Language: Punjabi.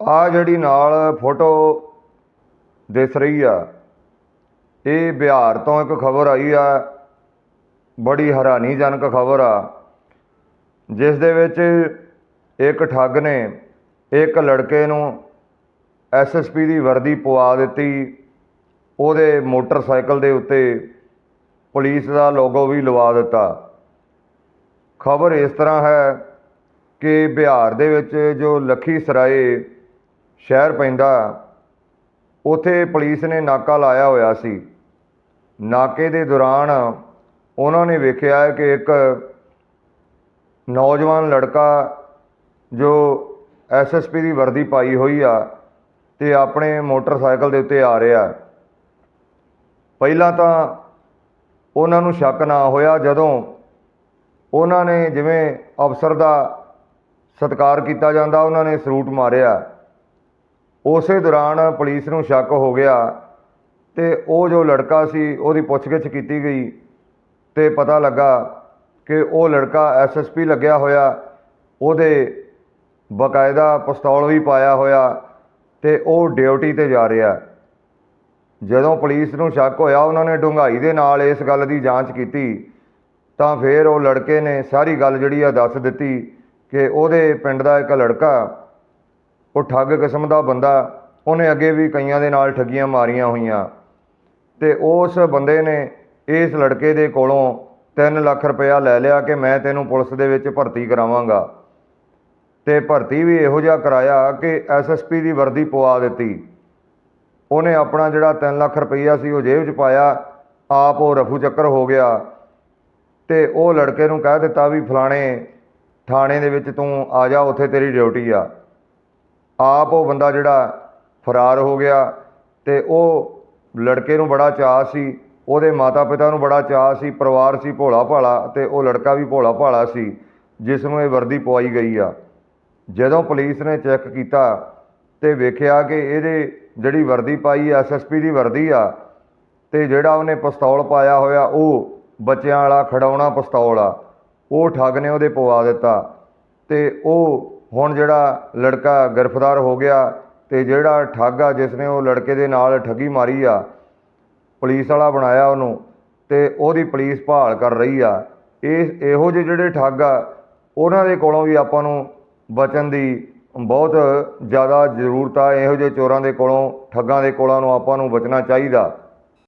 ਆ ਜਿਹੜੀ ਨਾਲ ਫੋਟੋ ਦਿਸ ਰਹੀ ਆ, ਇਹ ਬਿਹਾਰ ਤੋਂ ਇੱਕ ਖਬਰ ਆਈ ਆ, ਬੜੀ ਹੈਰਾਨੀਜਨਕ ਖਬਰ ਆ, ਜਿਸ ਦੇ ਵਿੱਚ ਇੱਕ ਠੱਗ ਨੇ ਇੱਕ ਲੜਕੇ ਨੂੰ ਐਸਐਸਪੀ ਦੀ ਵਰਦੀ ਪਵਾ ਦਿੱਤੀ, ਉਹਦੇ ਮੋਟਰਸਾਈਕਲ ਦੇ ਉੱਤੇ ਪੁਲਿਸ ਦਾ ਲੋਗੋ ਵੀ ਲਵਾ ਦਿੱਤਾ। ਖਬਰ ਇਸ ਤਰ੍ਹਾਂ ਹੈ ਕਿ ਬਿਹਾਰ ਦੇ ਵਿੱਚ ਜੋ ਲੱਖੀ ਸਰਾਏ ਸ਼ਹਿਰ ਪੈਂਦਾ। ਉਥੇ ਪੁਲਿਸ ਨੇ ਨਾਕਾ ਲਾਇਆ ਹੋਇਆ ਸੀ। ਨਾਕੇ ਦੇ ਦੌਰਾਨ ਉਹਨਾਂ ਨੇ ਵੇਖਿਆ ਕਿ ਇੱਕ ਨੌਜਵਾਨ ਲੜਕਾ ਜੋ ਐਸਐਸਪੀ ਦੀ ਵਰਦੀ ਪਾਈ ਹੋਈ ਆ ਤੇ ਆਪਣੇ ਮੋਟਰਸਾਈਕਲ ਦੇ ਉੱਤੇ ਆ ਰਿਹਾ। ਪਹਿਲਾਂ ਤਾਂ ਉਹਨਾਂ ਨੂੰ ਸ਼ੱਕ ਨਾ ਹੋਇਆ ਜਦੋਂ ਉਹਨਾਂ ਨੇ ਜਿਵੇਂ ਅਫਸਰ ਦਾ ਸਤਿਕਾਰ ਕੀਤਾ ਜਾਂਦਾ, ਉਹਨਾਂ ਨੇ ਸਲੂਟ ਮਾਰਿਆ। ਉਸੇ ਦੌਰਾਨ ਪੁਲਿਸ ਨੂੰ ਸ਼ੱਕ ਹੋ ਗਿਆ ਤੇ ਉਹ ਜੋ ਲੜਕਾ ਸੀ, ਉਹਦੀ ਪੁੱਛਗਿੱਛ ਕੀਤੀ ਗਈ ਤੇ ਪਤਾ ਲੱਗਾ ਕਿ ਉਹ ਲੜਕਾ ਐਸਐਸਪੀ ਲੱਗਿਆ ਹੋਇਆ, ਉਹਦੇ ਬਕਾਇਦਾ ਪਿਸਤੌਲ ਵੀ ਪਾਇਆ ਹੋਇਆ ਤੇ ਉਹ ਡਿਊਟੀ ਤੇ ਜਾ ਰਿਹਾ। ਜਦੋਂ ਪੁਲਿਸ ਨੂੰ ਸ਼ੱਕ ਹੋਇਆ, ਉਹਨਾਂ ਨੇ ਡੂੰਘਾਈ ਦੇ ਨਾਲ ਇਸ ਗੱਲ ਦੀ ਜਾਂਚ ਕੀਤੀ, ਤਾਂ ਫਿਰ ਉਹ ਲੜਕੇ ਨੇ ਸਾਰੀ ਗੱਲ ਜਿਹੜੀ ਆ ਦੱਸ ਦਿੱਤੀ ਕਿ ਉਹਦੇ ਪਿੰਡ ਦਾ ਇੱਕ ਲੜਕਾ ਉਹ ਠੱਗ ਕਿਸਮ ਦਾ ਬੰਦਾ, ਉਹਨੇ ਅੱਗੇ ਵੀ ਕਈਆਂ ਦੇ ਨਾਲ ਠੱਗੀਆਂ ਮਾਰੀਆਂ ਹੋਈਆਂ। ਤੇ ਉਸ ਬੰਦੇ ਨੇ ਇਸ ਲੜਕੇ ਦੇ ਕੋਲੋਂ 3 ਲੱਖ ਰੁਪਇਆ ਲੈ ਲਿਆ ਕਿ ਮੈਂ ਤੈਨੂੰ ਪੁਲਿਸ ਦੇ ਵਿੱਚ ਭਰਤੀ ਕਰਾਵਾਂਗਾ। ਤੇ ਭਰਤੀ ਵੀ ਇਹੋ ਜਿਹਾ ਕਰਾਇਆ ਕਿ ਐਸਐਸਪੀ ਦੀ ਵਰਦੀ ਪਵਾ ਦਿੱਤੀ। ਉਹਨੇ ਆਪਣਾ ਜਿਹੜਾ 3 ਲੱਖ ਰੁਪਈਆ ਸੀ ਉਹ ਜੇਬ 'ਚ ਪਾਇਆ, ਆਪ ਉਹ ਰਫੂ ਚੱਕਰ ਹੋ ਗਿਆ। ਤੇ ਉਹ ਲੜਕੇ ਨੂੰ ਕਹਿ ਦਿੱਤਾ ਵੀ, ਫਲਾਣੇ ਥਾਣੇ ਦੇ ਵਿੱਚ ਤੂੰ ਆ ਜਾ, ਉੱਥੇ ਤੇਰੀ ਡਿਊਟੀ ਆ। ਆਪ ਉਹ ਬੰਦਾ ਜਿਹੜਾ ਫਰਾਰ ਹੋ ਗਿਆ ਤੇ ਉਹ ਲੜਕੇ ਨੂੰ ਬੜਾ ਚਾਅ ਸੀ, ਉਹਦੇ ਮਾਤਾ ਪਿਤਾ ਨੂੰ ਬੜਾ ਚਾਅ ਸੀ, ਪਰਿਵਾਰ ਸੀ ਭੋਲਾ ਭਾਲਾ ਤੇ ਉਹ ਲੜਕਾ ਵੀ ਭੋਲਾ ਭਾਲਾ ਸੀ, ਜਿਸ ਨੂੰ ਇਹ ਵਰਦੀ ਪਵਾਈ ਗਈ ਆ। ਜਦੋਂ ਪੁਲਿਸ ਨੇ ਚੈੱਕ ਕੀਤਾ ਤੇ ਵੇਖਿਆ ਕਿ ਇਹਦੇ ਜਿਹੜੀ ਵਰਦੀ ਪਾਈ ਐਸਐਸਪੀ ਦੀ ਵਰਦੀ ਆ, ਤੇ ਜਿਹੜਾ ਉਹਨੇ ਪਿਸਤੌਲ ਪਾਇਆ ਹੋਇਆ, ਉਹ ਬੱਚਿਆਂ ਵਾਲਾ ਖੜਾਉਣਾ ਪਿਸਤੌਲ ਆ, ਉਹ ਠੱਗ ਨੇ ਉਹਦੇ ਪਵਾ ਦਿੱਤਾ ਤੇ ਉਹ ਹੁਣ ਜਿਹੜਾ ਲੜਕਾ ਗ੍ਰਿਫਤਾਰ ਹੋ ਗਿਆ ਤੇ ਜਿਹੜਾ ਠੱਗ ਆ ਜਿਸ ਨੇ ਉਹ ਲੜਕੇ ਦੇ ਨਾਲ ਠੱਗੀ ਮਾਰੀ ਆ, ਪੁਲਿਸ ਵਾਲਾ ਬਣਾਇਆ ਉਹਨੂੰ ਤੇ ਉਹਦੀ ਪੁਲਿਸ ਭਾਲ ਕਰ ਰਹੀ ਆ। ਇਹ ਇਹੋ ਜਿਹੇ ਜਿਹੜੇ ਠੱਗ ਆ, ਉਹਨਾਂ ਦੇ ਕੋਲੋਂ ਵੀ ਆਪਾਂ ਨੂੰ ਬਚਣ ਦੀ ਬਹੁਤ ਜ਼ਿਆਦਾ ਜ਼ਰੂਰਤ ਆ। ਇਹੋ ਜਿਹੇ ਚੋਰਾਂ ਦੇ ਕੋਲੋਂ, ਠੱਗਾਂ ਦੇ ਕੋਲਾਂ ਨੂੰ ਆਪਾਂ ਨੂੰ ਬਚਣਾ ਚਾਹੀਦਾ।